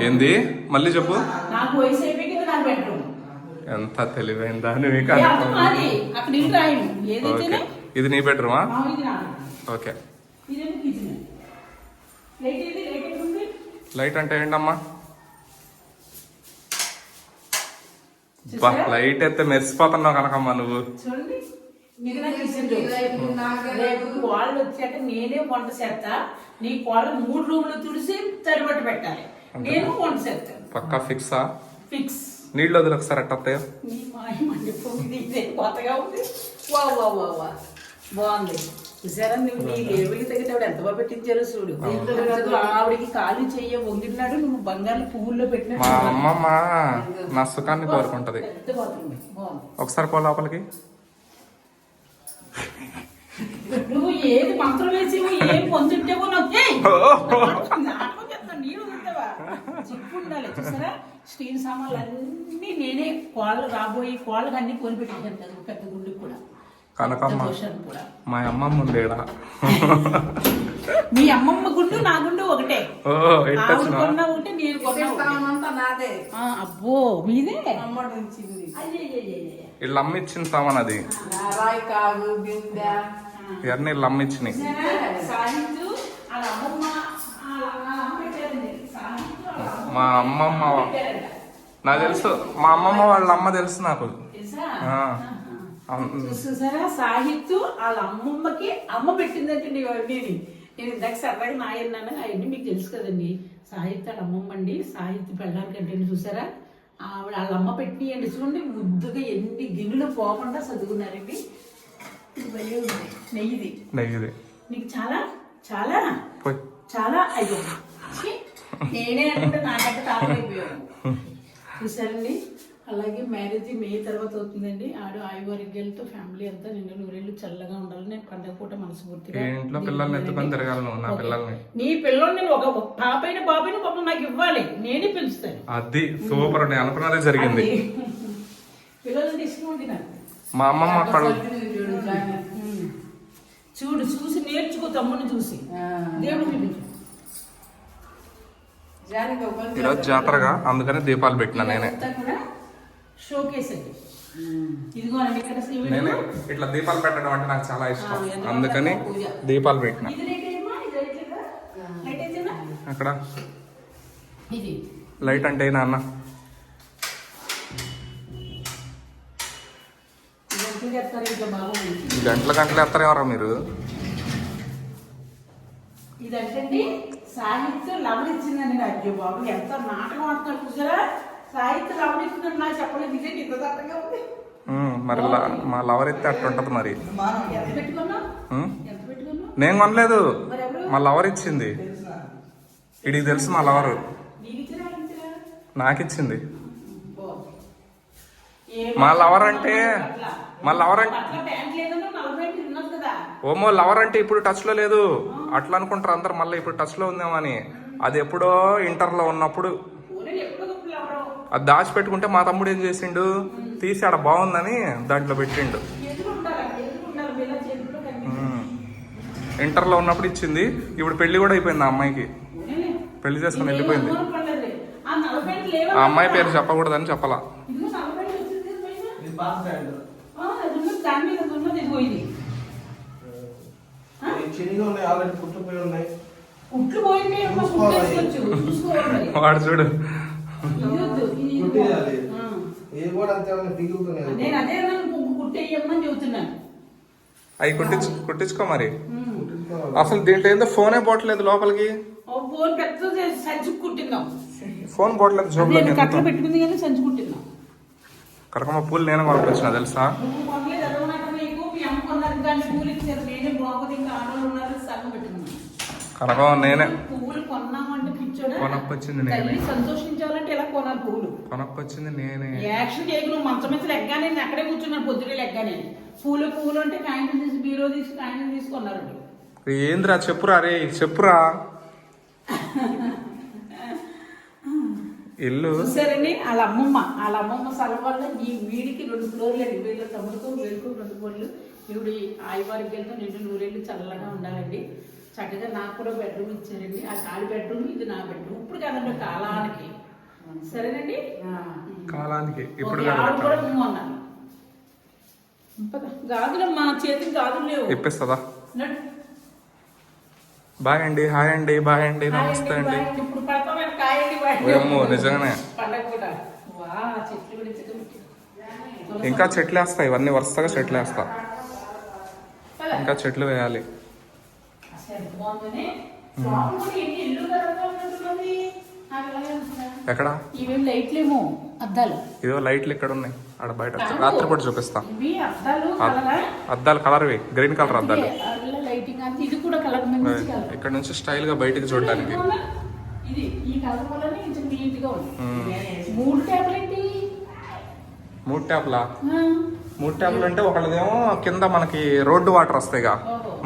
ఏంది? మళ్ళీ చెప్పు. ఎంత తెలివైన దాని మీకు ఓకే. ఇది నీ బెడ్రూమా ఓకే. లైట్ అంటే ఏంటమ్మా? లైట్ అయితే మెరిసిపోతున్నావు కనకమ్మా నువ్వు. వాళ్ళు వచ్చాక నేనే వంట చేస్తా. నీ కోళ్ళ మూడు రూములు తుడిసి తడిబట్ట పెట్టాలి. నేను వంట చేస్తాను. పక్కా ఫిక్సా? ఫిక్స్. నీళ్ళు వదిలి ఒకసారి ఎట్టస్తాయో నీ కొత్తగా ఉంది. వా వా వా వా బాగుంది. చూసారా నువ్వు నీ లేవులకి తగ్గేటప్పుడు ఎంత బాగా పెట్టించారో చూడు. ఆవిడికి కాలు చెయ్య వంగినాడు నువ్వు బంగారు పువ్వుల్లో మా పెట్టినట్టు అమ్మమ్మ నా సుఖాన్ని కోరుకుంటది. ఒకసారి పో లోపలికి. నువ్వు ఏది మంత్రం వేసి ఏం పొందుంటేవో నాకు చూసారా స్టీల్ సామాన్లు అన్ని నేనే కోళ్ళు రాబోయే కోళ్ళకి అన్ని కొని పెట్టించాను కదా పెద్ద గుండుకి కూడా. కనకమ్మ మా అమ్మమ్మ ఉండేడా? మీ అమ్మమ్మ గుండు నా గుండు ఒకటే. కొన్నా ఒకటే నేను నాదే అబ్బో మీదే. వీళ్ళు అమ్మ ఇచ్చిన సామాన్ అది ఇవన్నీ వీళ్ళు అమ్మ ఇచ్చినాయి మా అమ్మమ్మ. నాకు తెలుసు. మా అమ్మమ్మ వాళ్ళ అమ్మ తెలుసు నాకు. చూసారా సాహిత్య వాళ్ళ అమ్మమ్మకి అమ్మ పెట్టిందంటండి ఇవన్నీ నేను ఇందాక సరదాగా నాయన్నాను. అవన్నీ మీకు తెలుసు కదండి. సాహిత్య వాళ్ళ అమ్మమ్మ అండి. సాహిత్య పెళ్ళడానికి అంటే చూసారా? ఆవిడ వాళ్ళ అమ్మ పెట్టియండి చూడండి ముద్దుగా ఎన్ని గిన్నెలు పోకుండా చదువుకున్నారండి నెయ్యిది. నెయ్యిది. నీకు చాలా? చాలా? చాలా అయ్యో నేనే అంటే నాకంటే తాపైపోయాను చూసారండి అలాగే మ్యారేజ్ మే తర్వాత అవుతుందండి. ఆడు ఆయువారిగ్యాలతో ఫ్యామిలీ అంతా నిండు నూరేళ్ళు చల్లగా ఉండాలని నేను పండగ పూట మనస్ఫూర్తిగా ఇంట్లో పిల్లల్ని ఎత్తుకొని నా. పిల్లల్ని. నీ పిల్లల్ని నేను ఒక పాపైన బాబైన పాపం నాకు ఇవ్వాలి. నేనే పెంచుతాను అది సూపర్ నేను అనుకున్నదే జరిగింది. ఇష్టం ఉంది నాకు. మా అమ్మమ్మ చూడు చూసి నేర్చుకో తమ్ముడిని చూసి. ఆ. దేవుడు చూపించు ఈరోజు జాతరగా అందుకని దీపాలు పెట్టినా నేనే. నేనే ఇట్లా దీపాలు పెట్టడం అంటే నాకు చాలా ఇష్టం. అందుకని. దీపాలు పెట్టిన? అక్కడ. ఇది. లైట్ అంటే నాన్న? గంటల గంటలు ఎత్తారేమరా మీరు? ఇదంటండి సాహిత్యం నాకు అయ్యో బాబు ఎంత నాటకం ఆడుతున్నారు చూసారా? సాహిత్యం లవర్ ఇచ్చిందని నాకు చెప్పలేదు ఇదే ఇంత దట్టంగా ఉంది మరి మా లవర్ ఎత్తే అట్టుంటది మరి. నేను కొనలేదు. మా లవర్ ఇచ్చింది. ఇడికి తెలుసు మా లవరు. నీకు ఇచ్చినా వాళ్ళకి ఇచ్చినా? నాకు ఇచ్చింది బాగుంది. ఏం మా లవర్ అంటే. మా లవర్ అంటే ఓమో లవర్ అంటే ఇప్పుడు టచ్లో లేదు. అట్లా అనుకుంటారు అందరు మళ్ళీ ఇప్పుడు టచ్లో ఉందేమో అని అది ఎప్పుడో ఇంటర్లో ఉన్నప్పుడు అది దాచిపెట్టుకుంటే మా తమ్ముడు ఏం చేసిండు? తీసి ఆడ బాగుందని దాంట్లో పెట్టిండు. ఎదురు ఉండాలి ఎదురు ఉండాలి? వీళ్ళ చేతిలో కనిపించాలి ఉమ్. ఇంటర్లో ఉన్నప్పుడు ఇచ్చింది. ఇప్పుడు పెళ్ళి కూడా అయిపోయింది ఆ అమ్మాయికి. పెళ్ళి చేసుకుని ఇదేం వెళ్ళిపోయింది? ఆ అమ్మాయి పేరు చెప్పకూడదని చెప్పలా ఇదిగో నలభై ఐదు వచ్చింది పైన. ఆ, అది ఉన్నది, దాని మీద అది ఉన్నది, ఇదిగో ఇది. ఆ? ఉన్నాయి ఆల్రెడీ ఉన్నాయి. కుట్లు పోయింది. వాడు చూడు. కుట్టేయాలి. ఏ కూడా అంతే ఉన్నాయి నేను అదే చెబుతున్నాను. అవి కుట్టించు కుట్టించుకో మరి. అసలు దీంట్లో ఏందో ఫోనే పోవట్లేదు లోపలికి. ఫోన్ పోవట్లేదు జోబులో నేను కట్టలు పెట్టుకుంది కానీ సంచి కుట్టిందాం. కరకమ్మ పూలు నేను కొనుకొచ్చిన తెలుసా నువ్వు కొనలేదు అదనమాట నీకు మీ అమ్మ కానీ పూలు ఇచ్చారు నేనే బాగుంది ఇంకా ఆడవాళ్ళు ఉన్నారు సగం పెట్టుకున్నాను. కనకమ్మ నేనే. పువ్వులు కొన్నామంటే పిచ్చోడా? కొనక్కొచ్చింది నేనే. తల్లి సంతోషించాలంటే ఎలా కొనాలి పువ్వులు? కొనక్కొచ్చింది నేనే. యాక్షన్ చేయకు నువ్వు మంచం మీద నేను అక్కడే కూర్చున్నాను పొద్దునే లెగ్గానే. పూలు పువ్వులు అంటే కాగితం తీసి బీరో తీసి కాగితం తీసుకున్నారు ఏంద్రా చెప్పురా రే చెప్పురా. ఇల్లు. చూసారండి వాళ్ళ అమ్మమ్మ. వాళ్ళ అమ్మమ్మ స్థలం వల్ల ఈ వీడికి రెండు ఫ్లోర్లు అండి. వీళ్ళ తమ్ముడుకు వీళ్ళకు రెండు ఫ్లోర్లు. ఈవిడ ఆయువారిగ్యంతో నిండు నూరేళ్ళు చల్లగా ఉండాలండి. చక్కగా నాకు కూడా బెడ్రూమ్ ఇచ్చారండి. ఆ ఖాళీ బెడ్రూమ్ ఇది నా బెడ్రూమ్ ఇప్పుడు కదండి కాలానికి. సరేనండి? కాలానికి ఇప్పుడు కూడా. పద, గాజులు మా చేతికి గాజులు లేవు. ఇప్పిస్తుందా. బాయ్ అండి హాయ్ అండి బాయ్ అండి నమస్తే అండి, నిజంగానే. ఇంకా చెట్లు వేస్తా ఇవన్నీ వరుసగా చెట్లు వేస్తా నాకు ఇలాగే అనిపిస్తుంది. ఎక్కడ? ఇదో లైట్లు ఇక్కడ ఉన్నాయి ఆడ బయట. రాత్రిపూట చూపిస్తా. అద్దాలు అద్- కలరా? అద్దాలు కలర్వి. గ్రీన్ కలర్ అద్దాలు ఇక్కడ నుంచి స్టైల్గా బయటికి చూడడానికి. మూడు ట్యాప్లా మూడు ట్యాప్లు అంటే ఒకళ్ళదేమో కింద మనకి రోడ్డు వాటర్ వస్తాయిగా.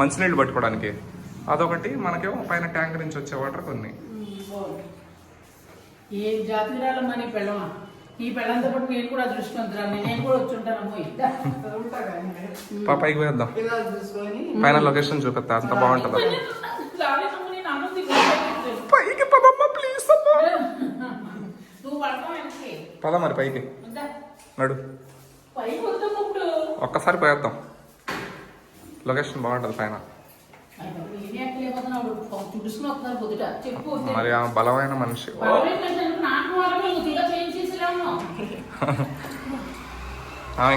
మంచినీళ్ళు పట్టుకోవడానికి. అదొకటి మనకేమో పైన ట్యాంక్ నుంచి వచ్చే వాటర్ కొన్ని. ఏ జాతీయాల మనీ పెళ్ళమా? ఈ పెళ్ళంతో పాటు నేను కూడా అదృష్టవంతురాలు. నేను కూడా వచ్చి ఉంటాను అమ్మోయ్ పా పైకి వేద్దాం పిల్లలు చూసుకొని. పైన లొకేషన్ చూపిస్తా అంత బాగుంటుంది? పైకి పదమ్మా ప్లీజ్ అమ్మా. పద మరి పైకి. వద్దా? నడు. పైకి ఒక్కసారి పోయేద్దాం. లొకేషన్ బాగుంటుంది పైన. మరి ఆ బలమైన మనిషి.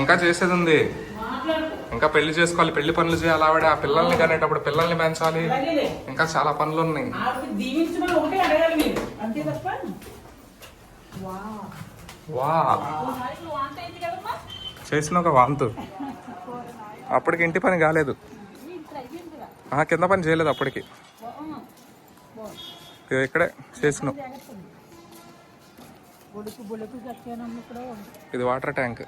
ఇంకా చేసేది ఉంది. మాట్లాడు ఇంకా పెళ్ళి చేసుకోవాలి. పెళ్ళి పనులు చేయాలి ఆవిడ. ఆ పిల్లల్ని కనేటప్పుడు పిల్లల్ని పెంచాలి. ఇంకా చాలా పనులు ఉన్నాయి. ఆవిడకి దీవించమని ఒకటే అడగాలి మీరు అంతే తప్ప వా చేసిన ఒక వాంతు అప్పటికి ఇంటి పని కాలేదు. కదా పని చేయలేదు అప్పటికి. ఇక్కడే చేసిన. ఇది వాటర్ ట్యాంక్.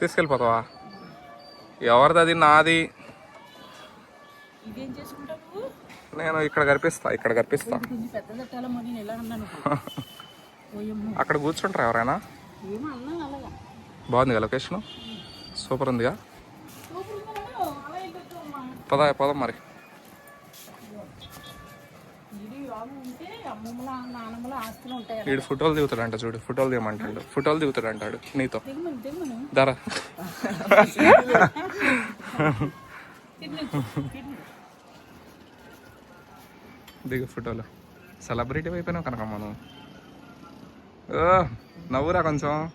తీసుకెళ్ళిపోతావా? ఎవరిది అది? నాది. నేను ఇక్కడ కనిపిస్తా ఇక్కడ కనిపిస్తా. అక్కడ కూర్చుంటారా ఎవరైనా? బాగుందిగా బాగుంది కదా లొకేషన్? సూపర్ ఉందిగా? ఉంది పద పదం మరి. వీడు ఫోటోలు దిగుతాడంట చూడు ఫోటోలు దిగమంటాడు. ఫోటోలు దిగుతాడంటాడు నీతో. ధర దిగు ఫోటోలు. సెలబ్రిటీ అయిపోయినావు కనుక మనం నవ్వురా కొంచెం.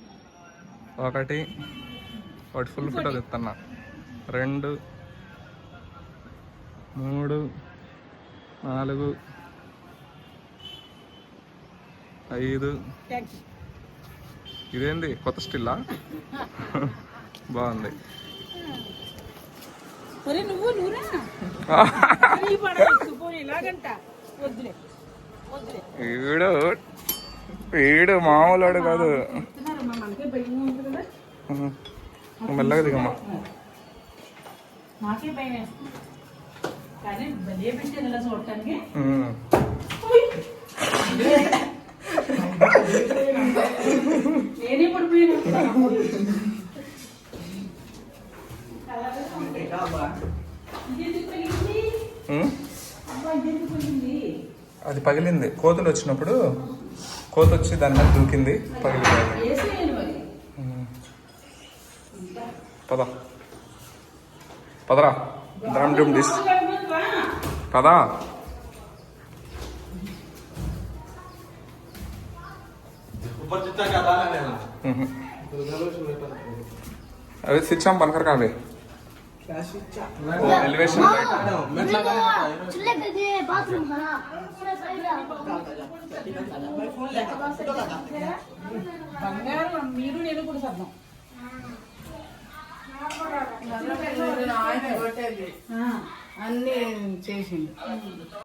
ఒకటి. ఒకటి ఫుల్ ఫోటో తెస్తున్నా రెండు. మూడు. నాలుగు. ఐదు. ఇదేంది? కొత్త స్టిల్లా? బాగుంది. వీడు వీడు మామూలుడు కాదు. మెల్లగా దిగమ్మా? అది పగిలింది. కోతులు వచ్చినప్పుడు కోత వచ్చి దాని మీద దూకింది. ఉమ్. పద పదరా దామ్ డుమ్ డిస్. పదా. అవి స్విచ్ ఆన్ పనకర్ కావే మీరు నేను కూడా సర్దాం. అన్ని చేసిండు.